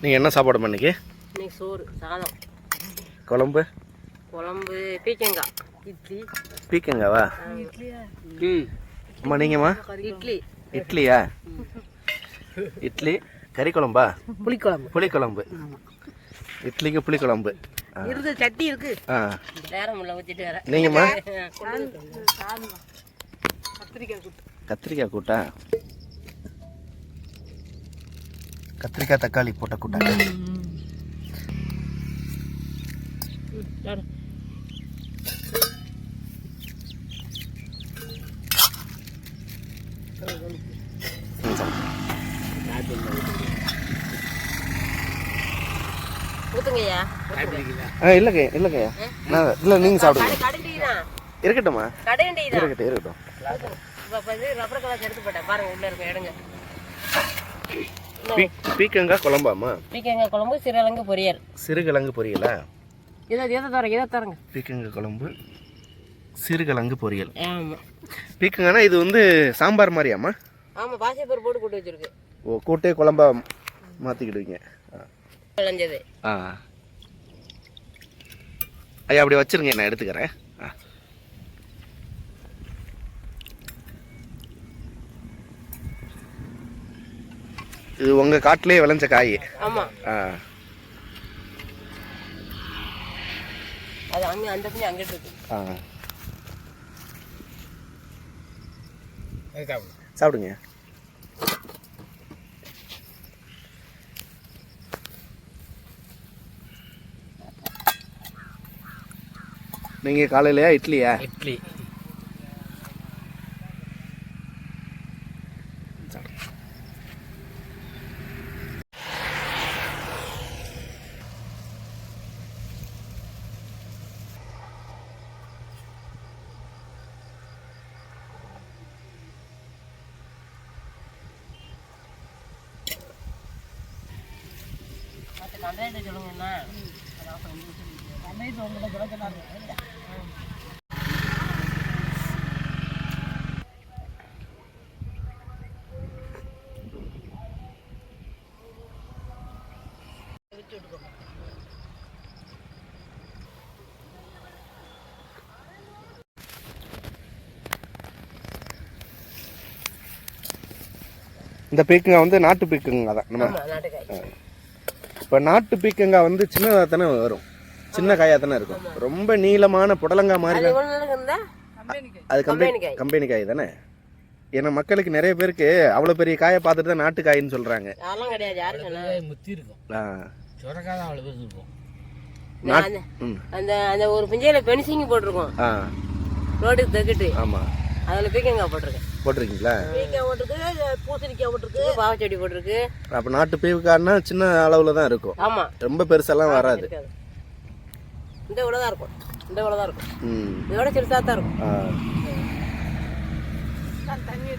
நீங்கள் என்ன சாப்பாடு இன்னைக்கு இன்னைக்கு சோறு சாதம். குழம்பு? குழம்பு பீக்கங்காய் இட்லி. பீக்கங்காவா ம். அம்மா நீங்கம்மா? இட்லி. இட்லியா? இட்லி. கறி குழம்பா? புளிக்குழம்பு. புளிக்குழம்பு. இட்லிக்கு புளிக்குழம்பு. இருக்கு சட்டி இருக்கு. ஆ. நேரம் உள்ள ஊற்றிட்டு வேற நீங்கம்மா? கத்திரிக்காய் கூட்டு. கத்திரிக்காய் கூட்டா? கத்திரிக்காய் தக்காளி போட்ட கூட்டா. ம், சாப்பிடு. ஊத்துங்கய்யா. ஆ இல்லைங்க இல்லைங்க நான் இல்லை நீங்கள் சாப்பிடுங்க. இருக்கட்டும்மா இருக்கட்டும்? இருக்கட்டும் பாருங்க உள்ள இருக்க எடுங்க பீ பீக்கங்காய் குழம்பாம்மா பீக்கங்காய் குழம்பு சிறுகிழங்கு பொரியல். சிறுகிழங்கு பொரியலா? இதை இதை தரங்க இதை தரங்க. பீக்கங்காய் குழம்பு சிறுகிழங்கு பொரியல். ஆமாம் பீக்கங்கானா இது வந்து சாம்பார் மாதிரியாம்மா? ஆமாம் பாசிப்பருப்பு போட்டு கூட்டு வச்சிருக்கு. ஓ கூட்டே குழம்பா மாற்றிக்கிடுவீங்க விளைஞ்சது ஆ. ஐயா அப்படி வச்சிருங்க நான் எடுத்துக்கிறேன் ஆ இது உங்கள் காட்டிலே விளைஞ்ச காய். ஆமாம் ஆ. அது அங்கே அந்த பிள்ளை அங்கிட்டு இருக்கு. ஆ. சாப்பிடுங்க. நீங்கள் காலையிலையா இட்லியா? இட்லி. சொல்லுங்கண்ணா சொல்ல சொன்னாங்க இந்த பீக்கங்காய் வந்து நாட்டு பீக்கங்காய் தான் நம்ம இப்போ நாட்டு பீக்கங்காய் வந்து சின்னதாக தானே வரும். சின்ன காயாக தானே இருக்கும். ரொம்ப நீளமான புடலங்காய் மாதிரி அது கம்பெனி கம்பெனி காய். கம்பெனி காய் தானே? ஏன்னா மக்களுக்கு நிறைய பேருக்கு அவ்வளோ பெரிய காயை பார்த்துட்டு தான் நாட்டு காயின்னு சொல்கிறாங்க அதெல்லாம் கிடையாது யாரும் சொன்னா முத்தி இருக்கும். ஆ. சுரக்காய் தான் அவ்வளோ பேர் இருக்கும். நான் அந்த அந்த ஒரு பிஞ்சையில் பென்சிங் போட்டிருக்கோம். ரோட்டுக்கு தக்கிட்டு ஆமாம் அதில் பீக்கங்காய் போட்டிருக்கேன். போட்டிருக்கீங்களா? பீக்கங்காய் போட்டிருக்கு பூசணிக்காய் போட்டிருக்கு. பாவச்செடி போட்டிருக்கு. அப்போ நாட்டு பீவுக்காரனா சின்ன அளவில் தான் இருக்கும். ஆமாம் ரொம்ப பெருசெல்லாம் வராது. இந்த இவ்வளோ தான் இருக்கும். இந்த இவ்வளோ தான் இருக்கும். ம். இதோட சிறுசாக தான் இருக்கும். ஆ. தண்ணி